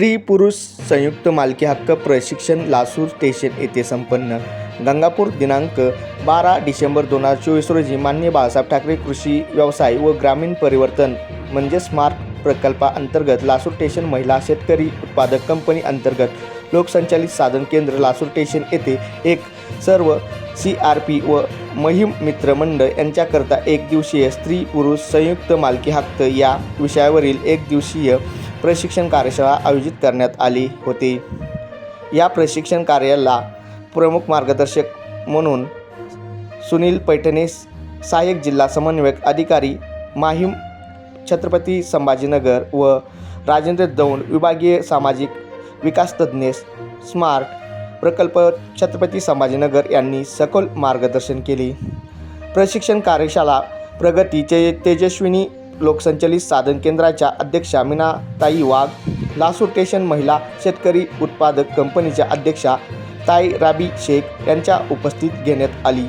स्त्री पुरुष संयुक्त मालकी हक्क प्रशिक्षण लासूर स्टेशन येथे संपन्न. गंगापूर दिनांक बारा डिसेंबर दोन हजार चोवीस रोजी मान्य बाळासाहेब ठाकरे कृषी व्यवसाय व ग्रामीण परिवर्तन म्हणजे स्मार्ट प्रकल्पाअंतर्गत लासूर स्टेशन महिला शेतकरी उत्पादक कंपनी अंतर्गत लोकसंचालित साधन केंद्र लासूर स्टेशन येथे एक सर्व सी आर पी व महिम मित्र मंडळ यांच्याकरता एक दिवसीय स्त्री पुरुष संयुक्त मालकी हक्क या विषयावरील एक दिवसीय प्रशिक्षण कार्यशाळा आयोजित करण्यात आली होती. या प्रशिक्षण कार्याला प्रमुख मार्गदर्शक म्हणून सुनील पैठणे सहाय्यक जिल्हा समन्वयक अधिकारी माहीम छत्रपती संभाजीनगर व राजेंद्र दौंड विभागीय सामाजिक विकास तज्ज्ञ स्मार्ट प्रकल्प छत्रपती संभाजीनगर यांनी सखोल मार्गदर्शन केले. प्रशिक्षण कार्यशाळा प्रगतीचे तेजस्विनी लोकसंचलित साधन केंद्राच्या अध्यक्षा मीनाताई वाघ लासूर स्टेशन महिला शेतकरी उत्पादक कंपनीच्या अध्यक्षा ताई राबी शेख यांच्या उपस्थित घेण्यात आली.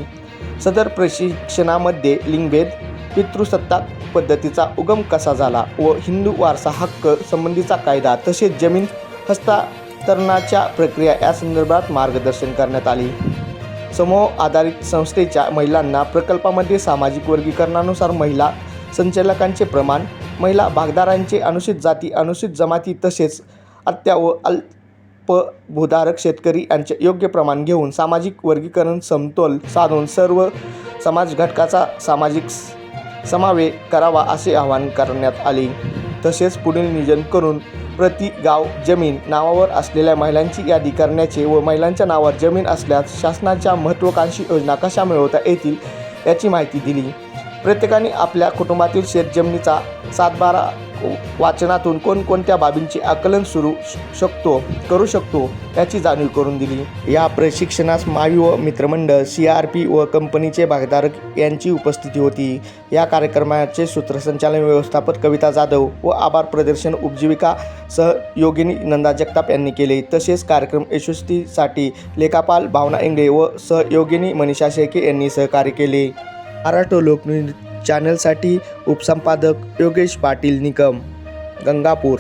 सदर प्रशिक्षणामध्ये लिंगभेद पितृसत्ताक पद्धतीचा उगम कसा झाला व हिंदू वारसा हक्क संबंधीचा कायदा तसेच जमीन हस्तांतरणाच्या प्रक्रिया या संदर्भात मार्गदर्शन करण्यात आले. समूह आधारित संस्थेच्या महिलांना प्रकल्पामध्ये सामाजिक वर्गीकरणानुसार महिला संचालकांचे प्रमाण महिला भागदारांचे अनुसूचित जाती अनुसूचित जमाती तसेच आत्या व अल्पभूधारक शेतकरी यांचे योग्य प्रमाण घेऊन सामाजिक वर्गीकरण समतोल साधून सर्व समाज घटकाचा सामाजिक स- समावे करावा असे आवाहन करण्यात आले. तसेच पुढील नियोजन करून प्रति गाव जमीन नावावर असलेल्या महिलांची यादी करण्याचे व महिलांच्या नावावर जमीन असल्यास शासनाच्या महत्त्वाकांक्षी योजना कशा मिळवता येतील याची माहिती दिली. प्रत्येकाने आपल्या कुटुंबातील शेतजमिनीचा सातबारा वाचनातून कोणकोणत्या बाबींचे आकलन सुरू शकतो करू शकतो याची जाणीव करून दिली. या प्रशिक्षणास मावी व मित्रमंडळ सी आर पी व कंपनीचे भागधारक यांची उपस्थिती होती. या कार्यक्रमाचे सूत्रसंचालन व्यवस्थापक कविता जाधव व आभार प्रदर्शन उपजीविका सहयोगिनी नंदा जगताप यांनी केले. तसेच कार्यक्रम यशस्वीसाठी लेखापाल भावना इंगळे व सहयोगिनी मनीषा शेळके यांनी सहकार्य केले. मराठो लोकन्यूज चॅनलसाठी उपसंपादक योगेश पाटील निकम गंगापूर.